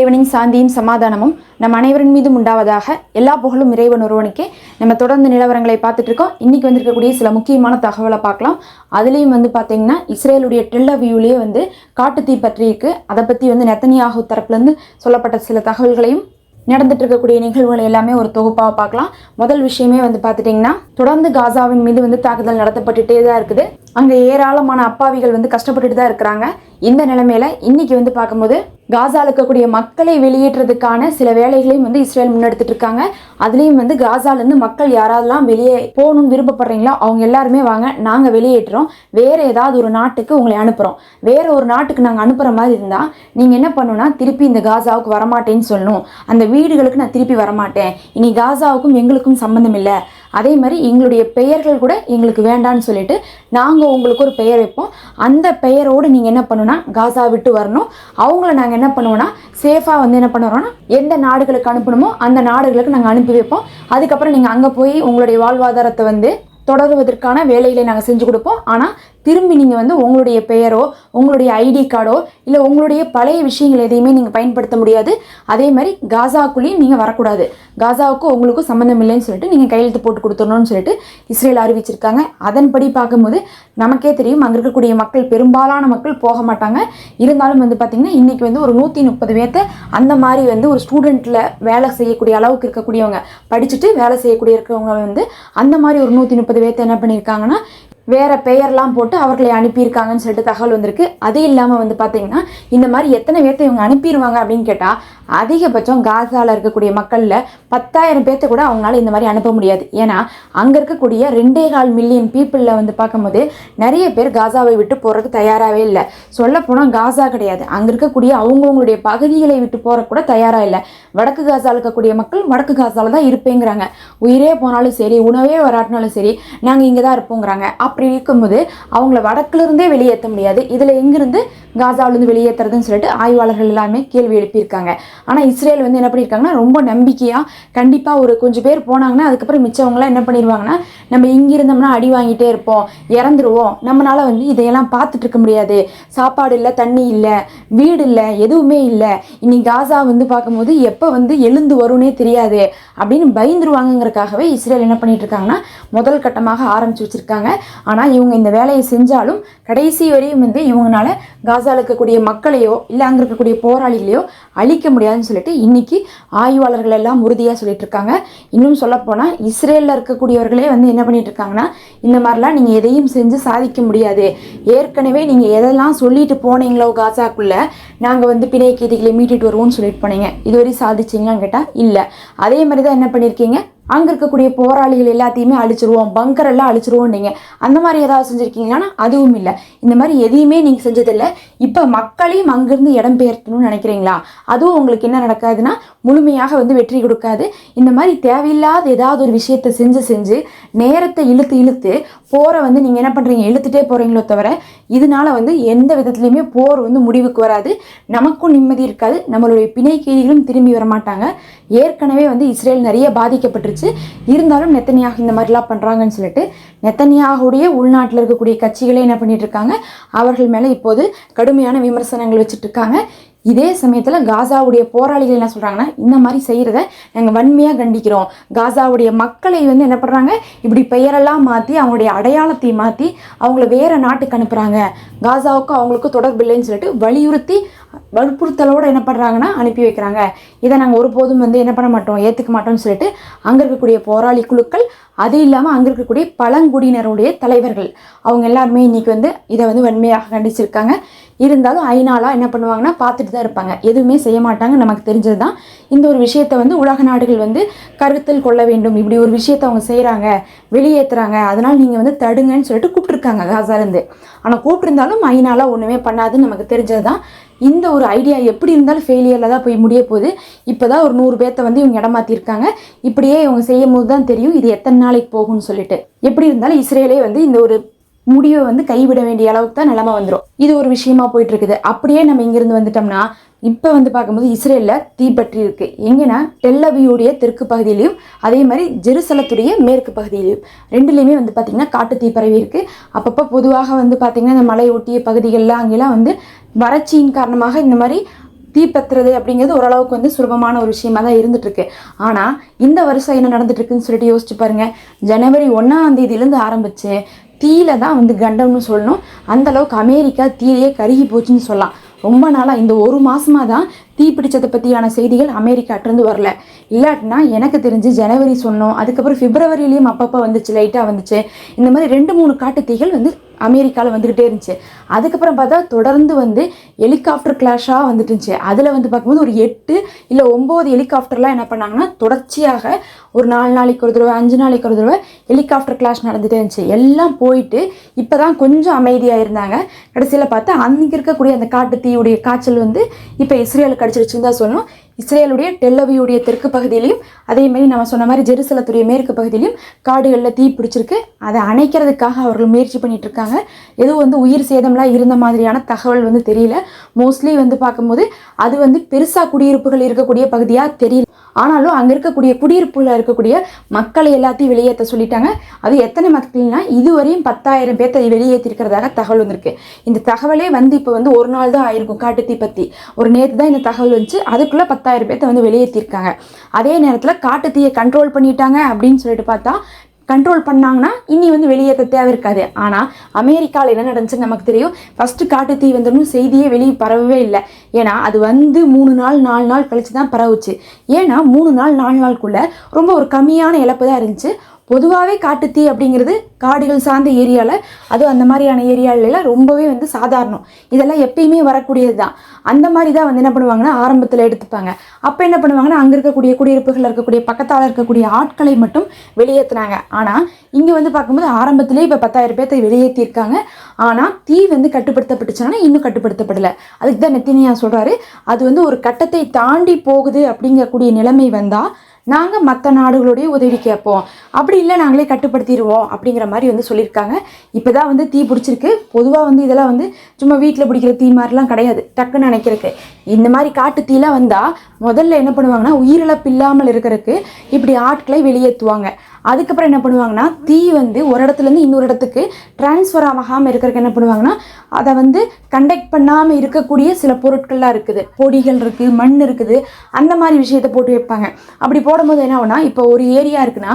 இறைவனின் சாந்தியும் சமாதானமும் நம் அனைவரின் மீதும் உண்டாவதாக எல்லா புகழும் இறைவன் ஒருவனுக்கே நம்ம தொடர்ந்து நிலவரங்களை பார்த்துட்டு இருக்கோம். இன்னைக்கு வந்திருக்கக்கூடிய சில முக்கியமான தகவலை பார்க்கலாம். அதுலேயும் வந்து பார்த்தீங்கன்னா இஸ்ரேலுடைய டெல்லவியூலேயே வந்து காட்டுத்தீ பற்றி இருக்கு. அதை பற்றி வந்து நெத்தனியாகு தரப்புலேருந்து சொல்லப்பட்ட சில தகவல்களையும் நடந்துட்டு இருக்கக்கூடிய நிகழ்வுகள் எல்லாமே ஒரு தொகுப்பாக பார்க்கலாம். முதல் விஷயமே வந்து பார்த்துட்டிங்கன்னா தொடர்ந்து காசாவின் மீது வந்து தாக்குதல் நடத்தப்பட்டுட்டே தான் இருக்குது. அங்கே ஏராளமான அப்பாவிகள் வந்து கஷ்டப்பட்டுட்டு தான் இருக்கிறாங்க. இந்த நிலைமையில இன்னைக்கு வந்து பார்க்கும்போது காசாவில் இருக்கக்கூடிய மக்களை வெளியேற்றதுக்கான சில வேலைகளையும் வந்து இஸ்ரேல் முன்னெடுத்துட்டு இருக்காங்க. அதுலேயும் வந்து காசாலேருந்து மக்கள் யாராவதுலாம் வெளியே போகணும்னு விருப்பப்படுறீங்களோ அவங்க எல்லாருமே வாங்க நாங்கள் வெளியேற்றுறோம். வேறு ஏதாவது ஒரு நாட்டுக்கு உங்களை அனுப்புகிறோம் வேறு ஒரு நாட்டுக்கு நாங்கள் அனுப்புகிற மாதிரி இருந்தால் நீங்கள் என்ன பண்ணணும்னா திருப்பி இந்த காசாவுக்கு வரமாட்டேன்னு சொல்லணும். அந்த வீடுகளுக்கு நான் திருப்பி வரமாட்டேன். இனி காசாவுக்கும் எங்களுக்கும் சம்மந்தம் இல்லை. அதே மாதிரி எங்களுடைய பெயர்கள் கூட எங்களுக்கு வேண்டான்னு சொல்லிட்டு நாங்கள் உங்களுக்கு ஒரு பெயர் வைப்போம். அந்த பெயரோடு நீங்கள் என்ன பண்ணுன்னா காசா விட்டு வரணும். அவங்கள நாங்கள் என்ன பண்ணுவோன்னா சேஃபாக வந்து என்ன பண்ணுறோம்னா எந்த நாடுகளுக்கு அனுப்பணுமோ அந்த நாடுகளுக்கு நாங்கள் அனுப்பி வைப்போம். அதுக்கப்புறம் நீங்கள் அங்கே போய் உங்களுடைய வாழ்வாதாரத்தை வந்து தொடருவதற்கான வேலைகளை நாங்கள் செஞ்சு கொடுப்போம். ஆனால் திரும்பி நீங்கள் வந்து உங்களுடைய பெயரோ உங்களுடைய ஐடி கார்டோ இல்லை உங்களுடைய பழைய விஷயங்கள் எதையுமே நீங்கள் பயன்படுத்த முடியாது. அதே மாதிரி காசாக்குள்ளேயும் நீங்கள் வரக்கூடாது. காசாவுக்கும் உங்களுக்கும் சம்மந்தம் இல்லைன்னு சொல்லிட்டு நீங்கள் கையெழுத்து போட்டு கொடுத்துடணும்னு சொல்லிட்டு இஸ்ரேல் அறிவிச்சிருக்காங்க. அதன்படி பார்க்கும்போது நமக்கே தெரியும் அங்கே இருக்கக்கூடிய மக்கள் பெரும்பாலான மக்கள் போக மாட்டாங்க. இருந்தாலும் வந்து பார்த்திங்கன்னா இன்றைக்கி வந்து ஒரு நூற்றி முப்பது பேர்த்த அந்த மாதிரி வந்து ஒரு ஸ்டூடெண்ட்டில் வேலை செய்யக்கூடிய அளவுக்கு இருக்கக்கூடியவங்க படிச்சுட்டு வேலை செய்யக்கூடிய இருக்கிறவங்க வந்து அந்த மாதிரி ஒரு நூற்றி முப்பது பேர்த்த என்ன பண்ணியிருக்காங்கன்னா வேற பெயர்லாம் போட்டு அவர்களை அனுப்பியிருக்காங்கன்னு சொல்லிட்டு தகவல் வந்திருக்கு. அது இல்லாமல் வந்து பார்த்தீங்கன்னா இந்த மாதிரி எத்தனை பேர்த்த இவங்க அனுப்பிடுவாங்க அப்படின்னு கேட்டால் அதிகபட்சம் காசாவில் இருக்கக்கூடிய மக்களில் பத்தாயிரம் பேர்த்த கூட அவங்களால இந்த மாதிரி அனுப்ப முடியாது. ஏன்னா அங்கே இருக்கக்கூடிய ரெண்டே கால் மில்லியன் பீப்புளில் வந்து பார்க்கும்போது நிறைய பேர் காசாவை விட்டு போகிறதுக்கு தயாராகவே இல்லை. சொல்லப்போனால் காசா கிடையாது. அங்கே இருக்கக்கூடிய அவங்கவுங்களுடைய பகுதிகளை விட்டு போகிற கூட தயாராக இல்லை. வடக்கு காசாவில் இருக்கக்கூடிய மக்கள் வடக்கு காசாவில் தான் இருப்பேங்கிறாங்க. உயிரே போனாலும் சரி உணவே வராட்டினாலும் சரி நாங்கள் இங்கே தான் இருப்போங்கிறாங்க. அப்படி இருக்கும்போது அவங்கள வடக்குலேருந்தே வெளியேற்ற முடியாது. இதில் எங்கேருந்து காசாவிலேருந்து வெளியேற்றுறதுன்னு சொல்லிட்டு ஆய்வாளர்கள் எல்லாமே கேள்வி எழுப்பியிருக்காங்க. ஆனால் இஸ்ரேல் வந்து என்ன பண்ணியிருக்காங்கன்னா ரொம்ப நம்பிக்கையாக கண்டிப்பாக ஒரு கொஞ்சம் பேர் போனாங்கன்னா அதுக்கப்புறம் மிச்சவங்களாம் என்ன பண்ணிடுவாங்கன்னா நம்ம இங்கே இருந்தோம்னா அடி வாங்கிட்டே இருப்போம் இறந்துருவோம். நம்மளால் வந்து இதையெல்லாம் பார்த்துட்டு இருக்க முடியாது. சாப்பாடு இல்லை தண்ணி இல்லை வீடு இல்லை எதுவுமே இல்லை. இனி காசா வந்து பார்க்கும்போது எப்போ வந்து எழுந்து வரும்னே தெரியாது. அப்படின்னு பயந்துருவாங்கங்கிறதுக்காகவே இஸ்ரேல் என்ன பண்ணிட்டு இருக்காங்கன்னா முதல் கட்டமாக ஆரம்பிச்சு வச்சுருக்காங்க. ஆனால் இவங்க இந்த வேலையை செஞ்சாலும் கடைசி வரையும் வந்து இவங்கனால காசாவில் இருக்கக்கூடிய மக்களையோ இல்லை அங்கே இருக்கக்கூடிய போராளிகளையோ அழிக்க முடியாது. முடியாதுன்னு சொல்லிட்டு இன்னைக்கு ஆய்வாளர்கள் எல்லாம் உறுதியாக சொல்லிட்டு இருக்காங்க இன்னும் சொல்லப்போனால் இஸ்ரேலில் இருக்கக்கூடியவர்களே வந்து என்ன பண்ணிட்டு இருக்காங்கன்னா இந்த மாதிரிலாம் நீங்கள் எதையும் செஞ்சு சாதிக்க முடியாது. ஏற்கனவே நீங்கள் எதெல்லாம் சொல்லிட்டு போனீங்களோ காசாக்குள்ளே நாங்கள் வந்து பிணை கைதிகளை மீட்டிட்டு வருவோம்னு சொல்லிட்டு போனீங்க. இதுவரை சாதிச்சிங்களான்னு கேட்டால் இல்லை. அதே மாதிரி தான் என்ன பண்ணியிருக்கீங்க? அங்கே இருக்கக்கூடிய போராளிகள் எல்லாத்தையுமே அழிச்சிருவோம் பங்கர் எல்லாம் அழிச்சிருவோம் நீங்கள் அந்த மாதிரி ஏதாவது செஞ்சுருக்கீங்கன்னா அதுவும் இல்லை. இந்த மாதிரி எதையுமே நீங்கள் செஞ்சதில்லை. இப்போ மக்களையும் அங்கேருந்து இடம் பெயர்த்தணும்னு நினைக்கிறீங்களா? அதுவும் உங்களுக்கு என்ன நடக்காதுன்னா முழுமையாக வந்து வெற்றி கொடுக்காது. இந்த மாதிரி தேவையில்லாத ஏதாவது ஒரு விஷயத்தை செஞ்சு செஞ்சு நேரத்தை இழுத்து இழுத்து போரை வந்து நீங்கள் என்ன பண்ணுறீங்க இழுத்துட்டே போகிறீங்களோ தவிர இதனால வந்து எந்த விதத்துலையுமே போர் வந்து முடிவுக்கு வராது. நமக்கும் நிம்மதி இருக்காது. நம்மளுடைய பிணை கைதிகளும் திரும்பி வர மாட்டாங்க ஏற்கனவே வந்து இஸ்ரேல் நிறைய பாதிக்கப்பட்டுருச்சு. இருந்தாலும் நெத்தனியாக இந்த மாதிரிலாம் பண்ணுறாங்கன்னு சொல்லிட்டு நெத்தனியாகுடைய உள்நாட்டில் இருக்கக்கூடிய கட்சிகளே என்ன பண்ணிட்டு இருக்காங்க அவர்கள் மேலே இப்போது கடுமையான விமர்சனங்கள் வச்சுட்டு இருக்காங்க இதே சமயத்தில் காசாவுடைய போராளிகள் என்ன சொல்கிறாங்கன்னா இந்த மாதிரி செய்கிறத நாங்கள் வன்மையாக கண்டிக்கிறோம். காசாவுடைய மக்களை வந்து என்ன பண்ணுறாங்க இப்படி பெயரெல்லாம் மாற்றி அவங்களுடைய அடையாளத்தை மாற்றி அவங்கள வேறு நாட்டுக்கு அனுப்புகிறாங்க காசாவுக்கும் அவங்களுக்கும் தொடர்பு இல்லைன்னு சொல்லிட்டு வலியுறுத்தி வற்புறுத்தலோடு என்ன பண்ணுறாங்கன்னா அனுப்பி வைக்கிறாங்க. இதை நாங்கள் ஒருபோதும் வந்து என்ன பண்ண மாட்டோம் ஏற்றுக்க மாட்டோம்னு சொல்லிட்டு அங்கே இருக்கக்கூடிய போராளி குழுக்கள் அது இல்லாமல் அங்கே இருக்கக்கூடிய பழங்குடியினருடைய தலைவர்கள் அவங்க எல்லாருமே இன்னைக்கு வந்து இதை வந்து வன்மையாக கண்டிச்சிருக்காங்க. இருந்தாலும் ஐநாளாக என்ன பண்ணுவாங்கன்னா பார்த்துட்டு தான் இருப்பாங்க. எதுவுமே செய்ய மாட்டாங்க நமக்கு தெரிஞ்சது தான் இந்த ஒரு விஷயத்தை வந்து உலக நாடுகள் வந்து கருத்தில் கொள்ள வேண்டும். இப்படி ஒரு விஷயத்தை அவங்க செய்கிறாங்க வெளியேற்றுறாங்க அதனால் நீங்கள் வந்து தடுங்கன்னு சொல்லிட்டு கூப்பிட்ருக்காங்க காசாலேருந்து ஆனால் கூப்பிட்டுருந்தாலும் ஐநாளாக ஒன்றுமே பண்ணாதுன்னு நமக்கு தெரிஞ்சது தான் இந்த ஒரு ஐடியா எப்படி இருந்தாலும் ஃபெயிலியரில் தான் போய் முடிய போகுது. இப்போ தான் ஒரு நூறு பேர்த்த வந்து இவங்க இடமாத்திருக்காங்க. இப்படியே இவங்க செய்யும் போது தான் தெரியும் இது எத்தனை நாளைக்கு போகும்னு சொல்லிட்டு. எப்படி இருந்தாலும் இஸ்ரேலே வந்து இந்த ஒரு முடிவை வந்து கைவிட வேண்டிய அளவுக்கு தான் நிலமை வந்துடும் இது ஒரு விஷயமா போயிட்டு இருக்குது அப்படியே நம்ம இங்கிருந்து வந்துட்டோம்னா இப்போ வந்து பார்க்கும்போது இஸ்ரேலில் தீப்பற்றி இருக்கு எங்கன்னா டெல்லவியுடைய தெற்கு பகுதியிலையும் அதே மாதிரி ஜெருசலத்துடைய மேற்கு பகுதியிலையும் ரெண்டுலேயுமே வந்து பார்த்திங்கன்னா காட்டு தீ பரவி அப்பப்போ பொதுவாக வந்து பார்த்திங்கன்னா இந்த மலை ஒட்டிய பகுதிகளில் அங்கெல்லாம் வந்து வறட்சியின் காரணமாக இந்த மாதிரி தீப்பற்றுறது அப்படிங்கிறது ஓரளவுக்கு வந்து சுலபமான ஒரு விஷயமா தான் இருந்துகிட்ருக்கு ஆனால் இந்த வருஷம் என்ன நடந்துட்டு இருக்குன்னு சொல்லிட்டு யோசிச்சு பாருங்க. ஜனவரி ஒன்றாம் தேதியிலேருந்து ஆரம்பித்து தீயில தான் வந்து கண்டம்னு சொல்லணும். அந்தளவுக்கு அமெரிக்கா தீயிலேயே கருகி போச்சுன்னு சொல்லலாம். ரொம்ப நாளாக இந்த ஒரு மாதமாக தான் தீ பிடிச்சதை பற்றியான செய்திகள் அமெரிக்காட்டிருந்து வரல. இல்லாட்டினா எனக்கு தெரிஞ்சு ஜனவரி சொன்னோம். அதுக்கப்புறம் பிப்ரவரியிலையும் அப்பப்போ வந்துச்சு லைட்டாக வந்துச்சு. இந்த மாதிரி ரெண்டு மூணு காட்டு தீகள் வந்து அமெரிக்காவில் வந்துக்கிட்டே இருந்துச்சு. அதுக்கப்புறம் பார்த்தா தொடர்ந்து வந்து ஹெலிகாப்டர் கிளாஷாக வந்துட்டு இருந்துச்சு. அதில் வந்து பார்க்கும்போது ஒரு எட்டு இல்லை ஒம்பது ஹெலிகாப்டர்லாம் என்ன பண்ணாங்கன்னா தொடர்ச்சியாக ஒரு நாலு நாளைக்கு ஒரு தடவை அஞ்சு நாளைக்கு ஒரு தடவை ஹெலிகாப்டர் கிளாஷ் நடந்துகிட்டே இருந்துச்சு. எல்லாம் போயிட்டு இப்போ தான் கொஞ்சம் அமைதியாக இருந்தாங்க. கடைசியில் பார்த்தா அன்றைக்கி இருக்கக்கூடிய அந்த காட்டு தீயுடைய காய்ச்சல் வந்து இப்போ இஸ்ரேலுக்கு அடிச்சிருச்சுன்னு தான் சொல்லணும். இஸ்ரேலுடைய டெல்லவியுடைய தெற்கு பகுதியிலையும் அதே மாதிரி நம்ம சொன்ன மாதிரி ஜெருசலத்துடைய மேற்கு பகுதியிலையும் காடுகளில் தீ பிடிச்சிருக்கு. அதை அணைக்கிறதுக்காக அவர்கள் முயற்சி பண்ணிட்டு இருக்காங்க. எதுவும் வந்து உயிர் சேதம்லாம் இருந்த மாதிரியான தகவல் வந்து தெரியல. மோஸ்ட்லி வந்து பார்க்கும்போது அது வந்து பெருசாக குடியிருப்புகள் இருக்கக்கூடிய பகுதியாக தெரியல. ஆனாலும் அங்கே இருக்கக்கூடிய குடியிருப்புகளில் இருக்கக்கூடிய மக்களை எல்லாத்தையும் வெளியேற்ற சொல்லிட்டாங்க. அது எத்தனை மக்கள்னா இதுவரையும் பத்தாயிரம் பேர்த்தை வெளியேற்றிருக்கிறதாக தகவல் வந்திருக்கு. இந்த தகவலே வந்து இப்போ வந்து ஒரு நாள் தான் ஆயிருக்கும் காட்டுத்தீ பற்றி ஒரு நேற்று தான் இந்த தகவல் வந்துச்சு. அதுக்குள்ளே பத்தாயிரம் பேர்த்தை வந்து வெளியேற்றிருக்காங்க. அதே நேரத்தில் காட்டுத்தீயை கண்ட்ரோல் பண்ணிட்டாங்க அப்படின்னு சொல்லிட்டு பார்த்தா கண்ட்ரோல் பண்ணாங்கன்னா இனி வந்து வெளியேற்ற தேவை இருக்காது. ஆனால் அமெரிக்காவில் என்ன நடந்துச்சுன்னு நமக்கு தெரியும். ஃபஸ்ட்டு காட்டு தீ வந்துடணும் செய்தியே வெளியே பரவவே இல்லை. ஏன்னா அது வந்து மூணு நாள் நாலு நாள் கழித்து தான் பரவுச்சு. ஏன்னா மூணு நாள் நாலு நாளுக்குள்ளே ரொம்ப ஒரு கம்மியான இழப்பு தான் இருந்துச்சு. பொதுவாகவே காட்டுத்தீ அப்படிங்கிறது காடுகள் சார்ந்த ஏரியாவில் அதுவும் அந்த மாதிரியான ஏரியாலலாம் ரொம்பவே வந்து சாதாரணம். இதெல்லாம் எப்பயுமே வரக்கூடியது தான் அந்த மாதிரி தான் வந்து என்ன பண்ணுவாங்கன்னா ஆரம்பத்தில் எடுத்துப்பாங்க. அப்போ என்ன பண்ணுவாங்கன்னா அங்கே இருக்கக்கூடிய குடியிருப்புகளில் இருக்கக்கூடிய பக்கத்தால் இருக்கக்கூடிய ஆட்களை மட்டும் வெளியேற்றுனாங்க ஆனால் இங்கே வந்து பார்க்கும்போது ஆரம்பத்திலே இப்போ பத்தாயிரம் பேர்த்தை வெளியேற்றிருக்காங்க ஆனால் தீ வந்து கட்டுப்படுத்தப்பட்டுச்சுன்னா இன்னும் கட்டுப்படுத்தப்படலை. அதுக்கு தான் நெத்தினியா சொல்கிறாரு அது வந்து ஒரு கட்டத்தை தாண்டி போகுது அப்படிங்கக்கூடிய நிலைமை வந்தால் நாங்கள் மற்ற நாடுகளுடைய உதவி கேட்போம். அப்படி இல்லை நாங்களே கட்டுப்படுத்திடுவோம் அப்படிங்கிற மாதிரி வந்து சொல்லியிருக்காங்க. இப்போ தான் வந்து தீ பிடிச்சிருக்கு. பொதுவாக வந்து இதெல்லாம் வந்து சும்மா வீட்டில் பிடிக்கிற தீ மாதிரிலாம் கிடையாது. டக்குன்னு நினைக்கிறதுக்கு. இந்த மாதிரி காட்டு தீலாம் வந்தால் முதல்ல என்ன பண்ணுவாங்கன்னா உயிரிழப்பு இல்லாமல் இருக்கிறதுக்கு இப்படி ஆட்களை வெளியேற்றுவாங்க. அதுக்கப்புறம் என்ன பண்ணுவாங்கன்னா தீ வந்து ஒரு இடத்துலேருந்து இன்னொரு இடத்துக்கு டிரான்ஸ்ஃபர் ஆகாமல் இருக்கிறதுக்கு என்ன பண்ணுவாங்கன்னா அதை வந்து கண்டக்ட் பண்ணாமல் இருக்கக்கூடிய சில பொருட்கள்லாம் இருக்குது. பொடிகள் இருக்குது மண் இருக்குது. அந்த மாதிரி விஷயத்தை போட்டு வைப்பாங்க. அப்படி போடும்போது என்ன ஆகுனா இப்போ ஒரு ஏரியா இருக்குன்னா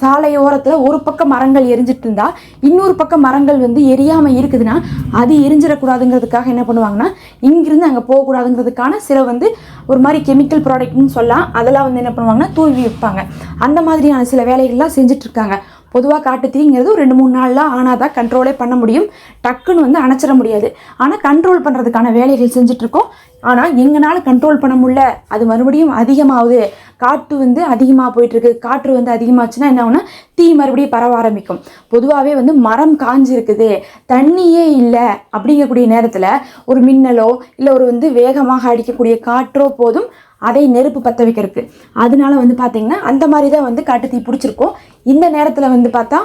சாலையோரத்தில் ஒரு பக்கம் மரங்கள் எரிஞ்சிட்டு இருந்தா இன்னொரு பக்கம் மரங்கள் வந்து எரியாமல் இருக்குதுன்னா அது எரிஞ்சிடக்கூடாதுங்கிறதுக்காக என்ன பண்ணுவாங்கன்னா இங்கிருந்து அங்கே போகக்கூடாதுங்கிறதுக்கான சில வந்து ஒரு மாதிரி கெமிக்கல் ப்ராடக்ட்னு சொல்லலாம். அதெல்லாம் வந்து என்ன பண்ணுவாங்கன்னா தூவி வைப்பாங்க. அந்த மாதிரியான சில வேலைகள்லாம் செஞ்சுட்டு பொதுவாக பொதுவாக காட்டுத்தீங்கிறது ஒரு ரெண்டு மூணு நாள்லாம் ஆனால் தான் கண்ட்ரோலே பண்ண முடியும். டக்குன்னு வந்து அணைச்சிட முடியாது. ஆனால் கண்ட்ரோல் பண்ணுறதுக்கான வேலைகள் செஞ்சிட்ருக்கோம் ஆனால் எங்களால் கண்ட்ரோல் பண்ண முடியல. அது மறுபடியும் அதிகமாகுது. காற்று வந்து அதிகமாக போயிட்டுருக்கு. காற்று வந்து அதிகமாச்சுன்னா என்ன ஆகுனா தீ மறுபடியும் பரவ ஆரம்பிக்கும். பொதுவாகவே வந்து மரம் காஞ்சிருக்குது. தண்ணியே இல்லை அப்படிங்கக்கூடிய நேரத்தில் ஒரு மின்னலோ இல்லை ஒரு வந்து வேகமாக அடிக்கக்கூடிய காற்றோ போதும். அதை நெருப்பு பற்ற வைக்கிறதுக்கு. அதனால வந்து பார்த்தீங்கன்னா அந்த மாதிரி தான் வந்து காட்டுத்தீ பிடிச்சிருக்கோம். இந்த நேரத்தில் வந்து பார்த்தா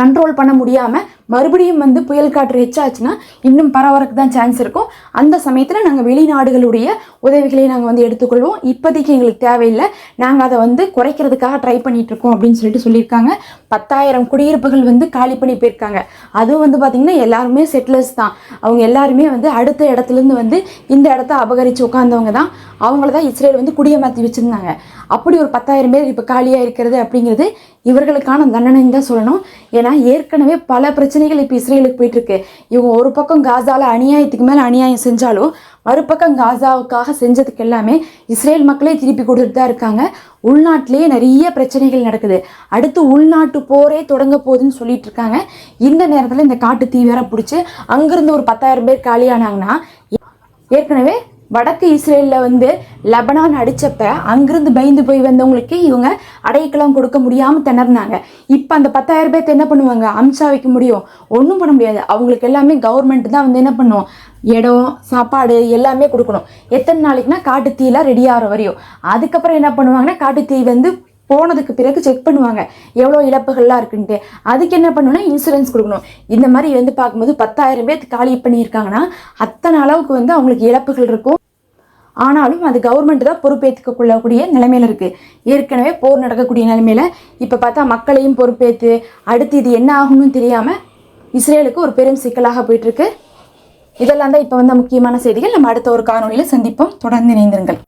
கண்ட்ரோல் பண்ண முடியாமல் மறுபடியும் வந்து புயல் காற்று எச்சாச்சுன்னா இன்னும் பரவறக்கு தான் சான்ஸ் இருக்கும். அந்த சமயத்தில் நாங்கள் வெளிநாடுகளுடைய உதவிகளை நாங்கள் வந்து எடுத்துக்கொள்வோம். இப்போதைக்கு எங்களுக்கு தேவையில்லை. நாங்கள் அதை வந்து குறைக்கிறதுக்காக ட்ரை பண்ணிகிட்ருக்கோம் அப்படின்னு சொல்லிட்டு சொல்லியிருக்காங்க. பத்தாயிரம் குடியிருப்புகள் வந்து காலி பண்ணி போயிருக்காங்க. அதுவும் வந்து பார்த்திங்கன்னா எல்லாருமே செட்டிலர்ஸ் தான். அவங்க எல்லாருமே வந்து அடுத்த இடத்துலேருந்து வந்து இந்த இடத்த அபகரித்து உட்காந்தவங்க தான். அவங்கள தான் இஸ்ரேல் வந்து குடியமர்த்தி வச்சுருந்தாங்க. அப்படி ஒரு பத்தாயிரம் பேர் இப்போ காலியாக இருக்கிறது அப்படிங்கிறது இவர்களுக்கான தண்டனைன்னு தான் சொல்லணும். ஏன்னா ஏற்கனவே பல பிரச்சனை பிரச்சனைகள் இப்போ இஸ்ரேலுக்கு போயிட்டுருக்கு. இவங்க ஒரு பக்கம் காசாவில் அநியாயத்துக்கு மேலே அநியாயம் செஞ்சாலும் மறுபக்கம் காசாவுக்காக செஞ்சதுக்கு எல்லாமே இஸ்ரேல் மக்களே திருப்பி கொடுத்துட்டு தான் இருக்காங்க. உள்நாட்டிலேயே நிறைய பிரச்சனைகள் நடக்குது. அடுத்து உள்நாட்டு போரே தொடங்க போகுதுன்னு சொல்லிட்டு இருக்காங்க. இந்த நேரத்தில் இந்த காட்டு தீ வேற பிடிச்சி அங்கேருந்து ஒரு பத்தாயிரம் பேர் காலியானாங்கன்னா ஏற்கனவே வடக்கு இஸ்ரேலில் வந்து லெபனான் அடித்தப்ப அங்கிருந்து பயந்து போய் வந்தவங்களுக்கு இவங்க அடைக்கலம் கொடுக்க முடியாமல் திணறினாங்க. இப்போ அந்த பத்தாயிரம் பேர்த்து என்ன பண்ணுவாங்க? அம்சா வைக்க முடியும். ஒன்றும் பண்ண முடியாது. அவங்களுக்கு எல்லாமே கவர்மெண்ட் தான் வந்து என்ன பண்ணுவோம் இடம் சாப்பாடு எல்லாமே கொடுக்கணும். எத்தனை நாளைக்குனா காட்டு தீலாம் ரெடி ஆகிற வரையும். அதுக்கப்புறம் என்ன பண்ணுவாங்கன்னா காட்டு தீ வந்து போனதுக்கு பிறகு செக் பண்ணுவாங்க. எவ்வளோ இழப்புகள்லாம் இருக்குன்ட்டு. அதுக்கு என்ன பண்ணணும்னா இன்சூரன்ஸ் கொடுக்கணும். இந்த மாதிரி வந்து பார்க்கும்போது பத்தாயிரம் பேர் காலி பண்ணியிருக்காங்கன்னா அத்தனை அளவுக்கு வந்து அவங்களுக்கு இழப்புகள் இருக்கும். ஆனாலும் அது கவர்மெண்ட் தான் பொறுப்பேற்றுக்க கொள்ளக்கூடிய நிலைமையில் இருக்குது ஏற்கனவே போர் நடக்கக்கூடிய நிலைமையில் இப்போ பார்த்தா மக்களையும் பொறுப்பேற்று அடுத்து இது என்ன ஆகணும்னு தெரியாமல் இஸ்ரேலுக்கு ஒரு பெரும் சிக்கலாக போயிட்டுருக்கு இதெல்லாம் தான் இப்போ வந்த முக்கியமான செய்திகள். நம்ம அடுத்த ஒரு காணொலியில் சந்திப்போம். தொடர்ந்து இணைந்திருங்கள்.